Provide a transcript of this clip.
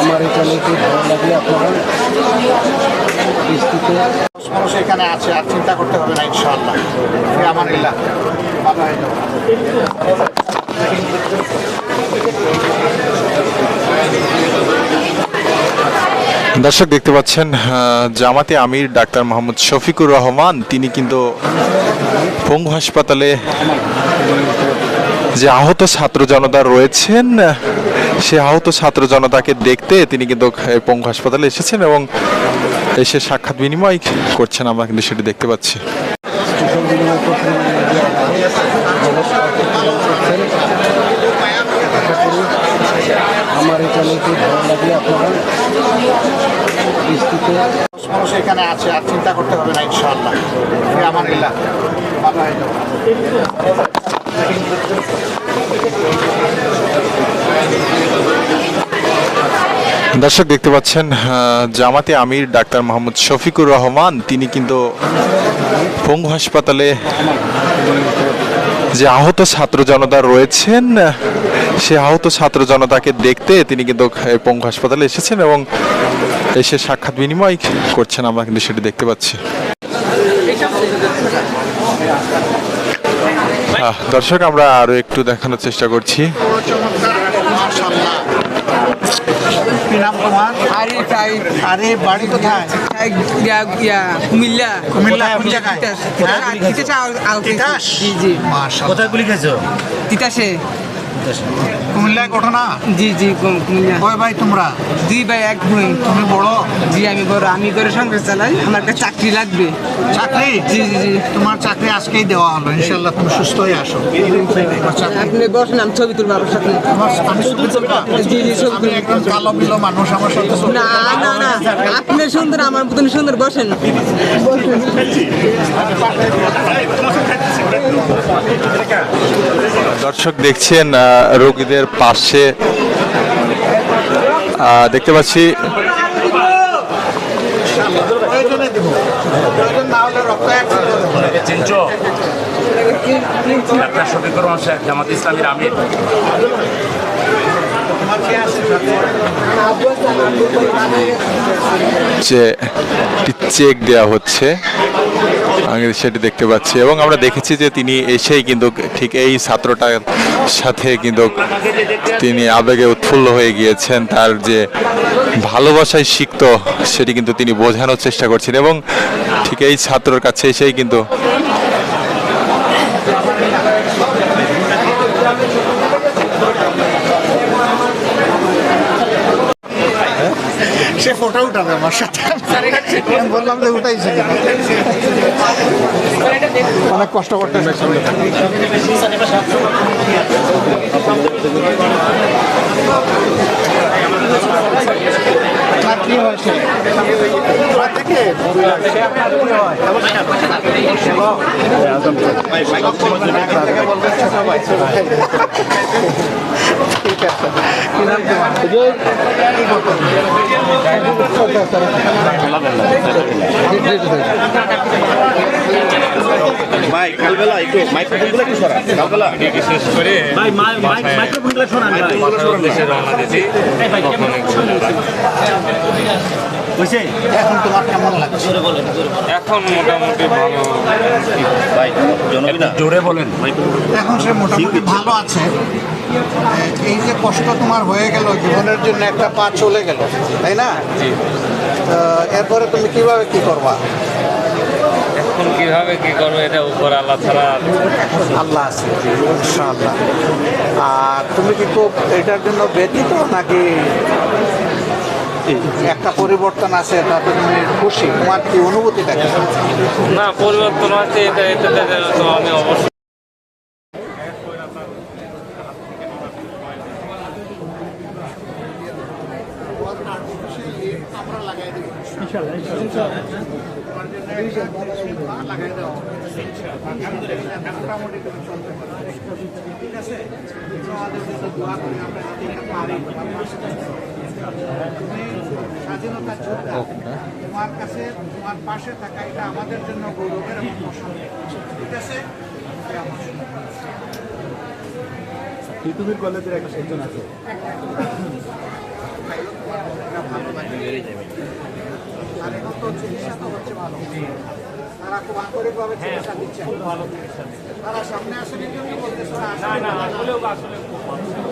আমার এই চ্যানেলটি ভালো লাগলে আপনারা বৃষ্টিতে মানুষ এখানে আছে, আর চিন্তা করতে হবে না, ইনশাআল্লাহ। আমার ভালো হয়ে যাবে দর্শক, দেখতে পাচ্ছেন জামাতে আমির ডাক্তার মোহাম্মদ শফিকুর রহমান। তিনি কিন্তু পঙ্গু হাসপাতালে যে আহত ছাত্র জনতা রয়েছেন, সে আহত ছাত্র জনতাকে দেখতে তিনি কিন্তু পঙ্গু হাসপাতালে এসেছেন এবং এসে সাক্ষাৎ বিনিময় করছেন। আমরা কিন্তু সেটি দেখতে পাচ্ছি কুশল বিনিময় করছেন আশা করি আমার এই চ্যানেলটি ভালো লাগলে আপনারা দৃষ্টিতে মানুষ এখানে আছে আর চিন্তা করতে হবে না ইনশাআল্লাহ। যাবে দর্শক দেখতে পাচ্ছেন জামাতে আমির ডাক্তার মোহাম্মদ শফিকুর রহমান তিনি কিন্তু পঙ্গু হাসপাতালে যে আহত ছাত্র জনতা রয়েছেন সে আহত ছাত্র জনতাকে দেখতে তিনি কিন্তু পঙ্গু হাসপাতালে এসেছেন এবং এসে সাক্ষাৎ বিনিময় করছেন আমরা কিন্তু সেটি দেখতে পাচ্ছি। দর্শক আমরা আরও একটু দেখানোর চেষ্টা করছি। নাম তোমার আরে তাই আরে বাড়ি কোথায়? কুমিল্লা। কুমিল্লা কোন জায়গায় তিতাসে। আল- আল- তিতাস? জি জি মাশাআল্লাহ কোথায় গুলি খেয়েছো? তিতাসে। কুমিল্লায় ঘটনা জি জি কুম- কুমিল্লা। কয় ভাই তোমরা? দুই ভাই এক বোন তুমি বড়? জি আমি বড়। আমি করে সংসার চালাই। আমার চাকরি লাগবে। চাকরি? জি জি জি। তোমার চাকরি আজকেই দেওয়া হলো। ইনশাআল্লাহ তুমি সুস্থ হয়ে আসো আপনি বসেন আমি ছবি তুলবো আপনার সাথে। আমি ছবি তুলবা? জি জি ছবি তুলবো। একদম কালো বিলো মানুষ আমার সাথে না না না। আপনি সুন্দর আমার মতন সুন্দর বসেন। দর্শক দেখছেন রোগীদের পাশে দেখতে পাচ্ছি। ডাক্তার শফিকুর রহমান জামাত ইসলামীর আমির। তোমার কে আছে যে চেক দেওয়া হচ্ছে। সেটি দেখতে পাচ্ছি এবং আমরা দেখেছি যে তিনি এসেই কিন্তু ঠিক এই ছাত্রটার সাথে কিন্তু তিনি আবেগে উৎফুল্ল হয়ে গিয়েছেন, তার যে ভালোবাসায় শিখত সেটি কিন্তু তিনি বোঝানোর চেষ্টা করছেন এবং ঠিক এই ছাত্রর কাছে এসেই কিন্তু সে ফটো উঠাবে আমার সাথে বললাম যে উঠাইছে? অনেক কষ্ট করতে কি হয় থেকে? ভাই, ভাই। ঠিক আছে? ভাই কালবেলা একটু মাইক্রোফোনগুলো একটু সরা কালবেলা বিশেষ করে ভাই মাইক্রোফোনগুলো সরান দেশে রওনা দিয়েছি বুঝছে? এখন তোমার কেমন লাগছে? এখন মোটামুটি ভালো। ভাই জোরে বলেন। এখন সে মোটামুটি ভালো আছে। এই যে কষ্ট তোমার হয়ে গেল জীবনের জন্য একটা পা চলে গেল তাই না? এরপরে তুমি কীভাবে কি করবা? এখন কীভাবে কি করবে এটা উপর আল্লাহ ছাড়া আর আল্লাহ আছে ইনশাআল্লাহ। আর তুমি কি খুব এটার জন্য ব্যতীত নাকি একটা পরিবর্তন আছে তাতে তুমি খুশি। তোমার কি অনুভূতিটা কি? না পরিবর্তন হচ্ছে এটা এটাতে তো আমি অবশ্যই স্বাধীনতা যোদ্ধা তোমার কাছে তোমার পাশে থাকা এটা আমাদের জন্য গৌরবের এবং। ঠিক আছে? পৃথিবীর কলেজের একটা একজন আছে। আর এখন তো চিকিৎসা তো হচ্ছে ভালো। তারা খুব আন্তরিকভাবে চিকিৎসা দিচ্ছে। তারা সামনে আসেন এই জন্য বলতেছে? না আসলে দেখি দেখি দেখি